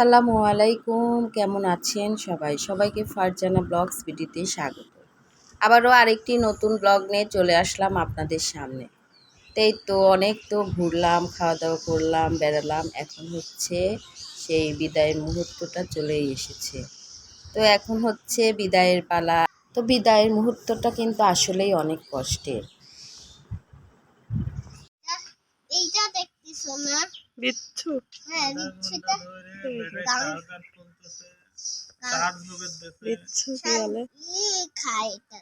আসসালামু আলাইকুম। কেমন আছেন সবাই? সবাইকে ফারজানা ব্লগস ভিডিওতে স্বাগত। আবারও আরেকটি নতুন ব্লগ নিয়ে চলে আসলাম আপনাদের সামনে। তাই তো অনেক তো ঘুরলাম খাওয়া দাওয়া করলাম, বেড়ালাম। এখন হচ্ছে সেই বিদায়ের মুহূর্তটা চলেই এসেছে। তো এখন হচ্ছে বিদায়ের পালা। তো বিদায়ের মুহূর্তটা কিন্তু আসলেই অনেক কষ্টের। এইটা বিচ্ছু। হ্যাঁ বিচ্ছুটা। বিচ্ছু কি বলে? খায় এটা।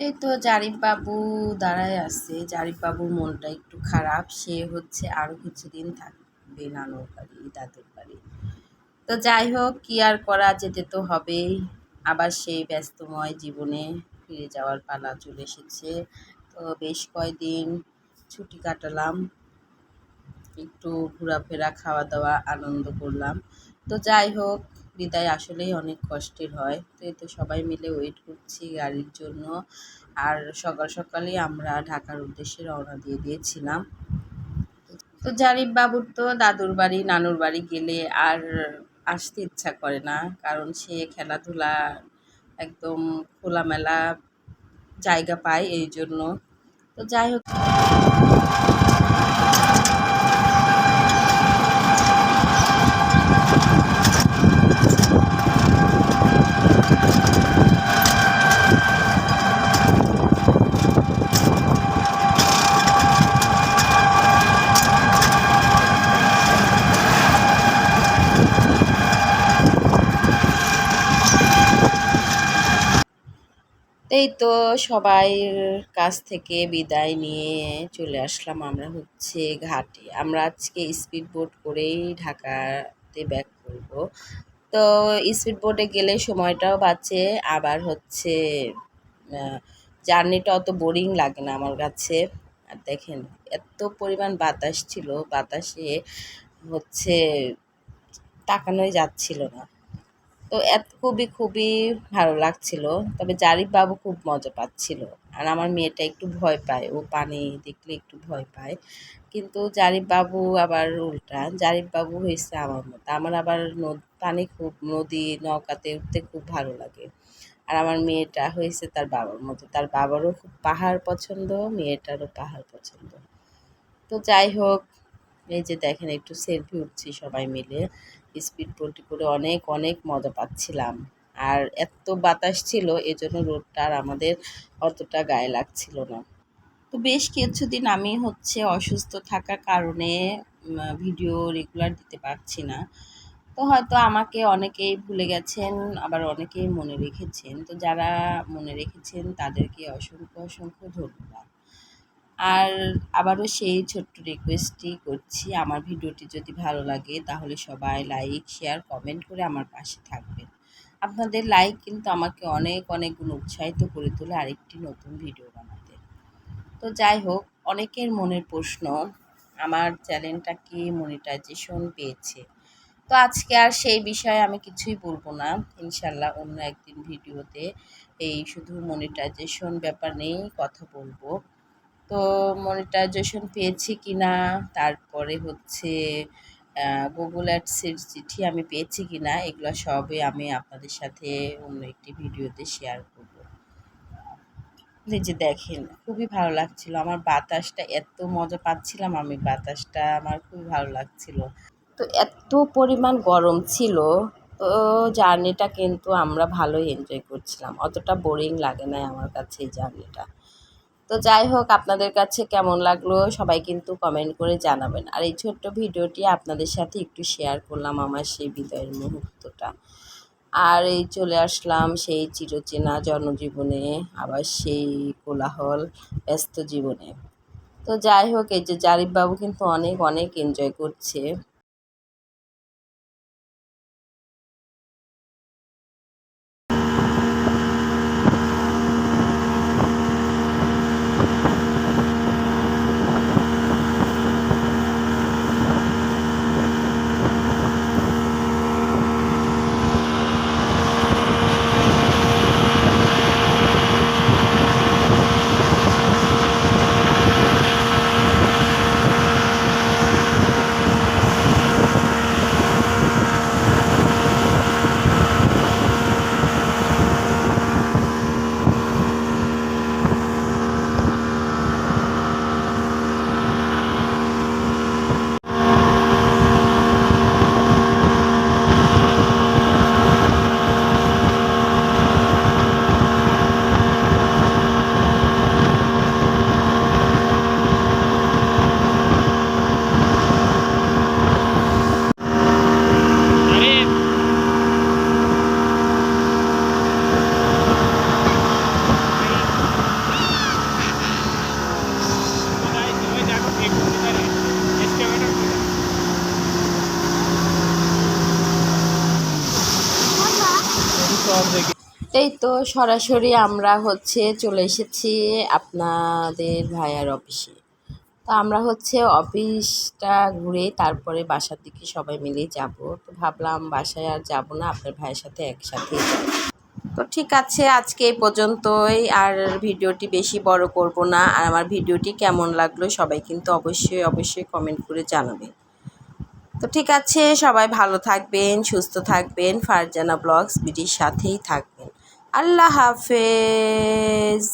এই তো জারিফ বাবু দাঁড়ায় আছে। জারিফ বাবুর মনটা একটু খারাপ। সে হচ্ছে আরও কিছুদিন থাকবে নানুর বাড়ি দাদুর বাড়ি। তো যাই হোক কি আর করা যেতে তো হবেই। আবার সেই ব্যস্তময় জীবনে ফিরে যাওয়ার পালা চলে এসেছে। তো বেশ কয়দিন ছুটি কাটালাম, একটু ঘোরাফেরা খাওয়া দাওয়া আনন্দ করলাম। তো যাই হোক, বিদায় আসলেই অনেক কষ্টের হয়। তো এই তো সবাই মিলে ওয়েট করছি গাড়ির জন্য। আর সকাল সকালেই আমরা ঢাকার উদ্দেশ্যে রওনা দিয়ে দিয়েছিলাম। তো জারিফ বাবুর তো দাদুর বাড়ি, নানুর বাড়ি গেলে আর আসতে ইচ্ছা করে না। কারণ সে খেলাধুলা একদম খোলামেলা জায়গা পায় এই জন্য। তো যাই হোক এই তো সবাইয়ের কাছ থেকে বিদায় নিয়ে চলে আসলাম আমরা হচ্ছে ঘাটে। আমরা আজকে স্পিড বোট করেই ঢাকাতে ব্যাক করব। তো স্পিড বোটে গেলে সময়টাও বাঁচে, আবার হচ্ছে জার্নিটা অত বোরিং লাগে না আমার কাছে। আর দেখেন, এত পরিমাণ বাতাস ছিল, বাতাসে হচ্ছে তাকানোই যাচ্ছিল না। তো এত খুবই খুবই ভালো লাগছিল। তবে জারিফ বাবু খুব মজা পাচ্ছিল। আর আমার মেয়েটা একটু ভয় পায়। ও পানি দেখলে একটু ভয় পায়। কিন্তু জারিফ বাবু আবার উল্টা। জারিফ বাবু হয়েছে আমার মতো। আমার আবার পানি খুব, নদী, নৌকাতে উঠতে খুব ভালো লাগে। আর আমার মেয়েটা হয়েছে তার বাবার মতো। তার বাবারও খুব পাহাড় পছন্দ, মেয়েটারও পাহাড় পছন্দ। তো যাই হোক এই যে দেখেন, একটু সেলফি উঠছি সবাই মিলে। স্পিড বোটে করে অনেক অনেক মজা পাচ্ছিলাম। আর এত বাতাস ছিল, এজন্য রোডটা আর আমাদের অতটা গায়ে লাগছিল না। তো বেশ কিছুদিন আমি হচ্ছে অসুস্থ থাকার কারণে ভিডিও রেগুলার দিতে পারছি না। তো হয়তো আমাকে অনেকেই ভুলে গেছেন, আবার অনেকেই মনে রেখেছেন। তো যারা মনে রেখেছেন, তাদেরকে অসংখ্য অসংখ্য ধন্যবাদ। আর আবারও সেই ছোট্ট রিকোয়েস্টই করছি। আমার ভিডিওটি যদি ভালো লাগে, তাহলে সবাই লাইক শেয়ার কমেন্ট করে আমার পাশে থাকবেন। আপনাদের লাইক কিন্তু আমাকে অনেক অনেক গুণ উৎসাহিত করে তোলে আরেকটি নতুন ভিডিও বানাতে। তো যাই হোক, অনেকের মনের প্রশ্ন, আমার চ্যানেলটা কি মনিটাইজেশন পেয়েছে? তো আজকে আর সেই বিষয়ে আমি কিছুই বলব না। ইনশাল্লাহ অন্য একদিন ভিডিওতে এই শুধু মনিটাইজেশন ব্যাপার নিয়েই কথা বলব। তো মনিটাইজেশন পেয়েছি কি না তারপরে হচ্ছে গুগল অ্যাডসের চিঠি আমি পেয়েছি কি না এগুলো সবই আমি আপনাদের সাথে অন্য একটি ভিডিওতে শেয়ার করব। যে দেখেন, খুবই ভালো লাগছিল। আমার বাতাসটা এত মজা পাচ্ছিলাম আমি, বাতাসটা আমার খুবই ভালো লাগছিল। তো এত পরিমাণ গরম ছিল, তো জার্নিটা কিন্তু আমরা ভালোই এনজয় করছিলাম। অতটা বোরিং লাগে না আমার কাছে এই জার্নিটা। তো যাই হোক, আপনাদের কাছে কেমন লাগল সবাই কিন্তু কমেন্ট করে জানাবেন। আর এই ছোট্ট ভিডিওটি আপনাদের সাথে একটু শেয়ার করলাম আমার সেই বিদায়ের মুহূর্তটা। আর এই চলে আসলাম সেই চিরচেনা জনজীবনে, আবার সেই কোলাহল ব্যস্ত জীবনে। তো যাই হোক, এই যে জারিফবাবু কিন্তু অনেক অনেক এনজয় করছে। এই তো সরাসরি আমরা হচ্ছে চলে এসেছি আপনাদের ভাইয়ার অফিসে। তো আমরা হচ্ছে অফিসটা ঘুরে তারপরে বাসার দিকে সবাই মিলে যাব। তো ভাবলাম বাসায় আর যাব না, আপনার ভাইয়ের সাথে একসাথে তো ঠিক আছে, আজকে এই পর্যন্তই। আর ভিডিওটি বেশি বড় করব না। আর আমার ভিডিওটি কেমন লাগল সবাই কিন্তু অবশ্যই অবশ্যই কমেন্ট করে জানাবেন। তো ঠিক আছে, সবাই ভালো থাকবেন, সুস্থ থাকবেন। ফারজানা ব্লগস বিটির সাথেই থাকবেন। আল্লাহ হাফেজ।